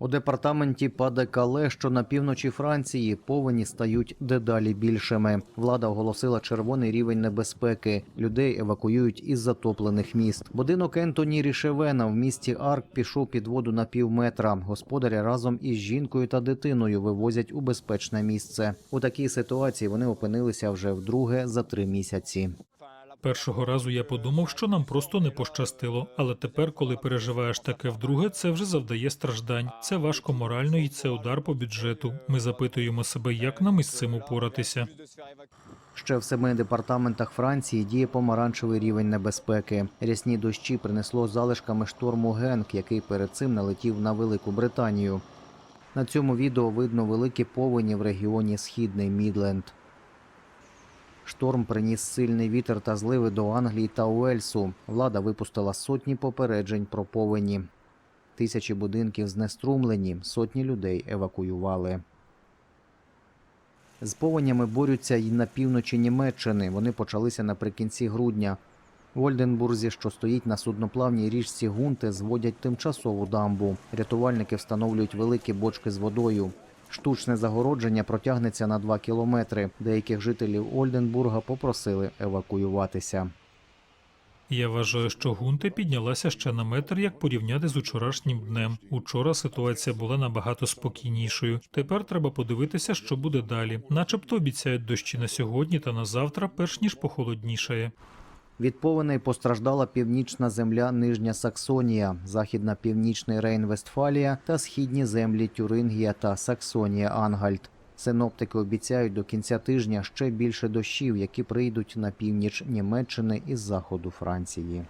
У департаменті Паде-Кале, що на півночі Франції, повені стають дедалі більшими. Влада оголосила червоний рівень небезпеки. Людей евакуюють із затоплених міст. Будинок Ентоні Рішевена в місті Арк пішов під воду на пів метра. Господаря разом із жінкою та дитиною вивозять у безпечне місце. У такій ситуації вони опинилися вже вдруге за три місяці. Першого разу я подумав, що нам просто не пощастило. Але тепер, коли переживаєш таке вдруге, це вже завдає страждань. Це важко морально і це удар по бюджету. Ми запитуємо себе, як нам із цим упоратися. Ще в семи департаментах Франції діє помаранчевий рівень небезпеки. Рясні дощі принесло залишками шторму Генк, який перед цим налетів на Велику Британію. На цьому відео видно великі повені в регіоні Східний Мідленд. Шторм приніс сильний вітер та зливи до Англії та Уельсу. Влада випустила сотні попереджень про повені. Тисячі будинків знеструмлені, сотні людей евакуювали. З повенями борються й на півночі Німеччини. Вони почалися наприкінці грудня. В Ольденбурзі, що стоїть на судноплавній річці Гунте, зводять тимчасову дамбу. Рятувальники встановлюють великі бочки з водою. Штучне загородження протягнеться на 2 кілометри. Деяких жителів Ольденбурга попросили евакуюватися. Я вважаю, що гунта піднялася ще на метр, як порівняти з учорашнім днем. Учора ситуація була набагато спокійнішою. Тепер треба подивитися, що буде далі. Начебто обіцяють дощі на сьогодні та на завтра, перш ніж похолоднішає. Від повеней постраждала північна земля Нижня Саксонія, західна північний Рейн-Вестфалія та східні землі Тюрингія та Саксонія Ангальт. Синоптики обіцяють до кінця тижня ще більше дощів, які прийдуть на північ Німеччини із заходу Франції.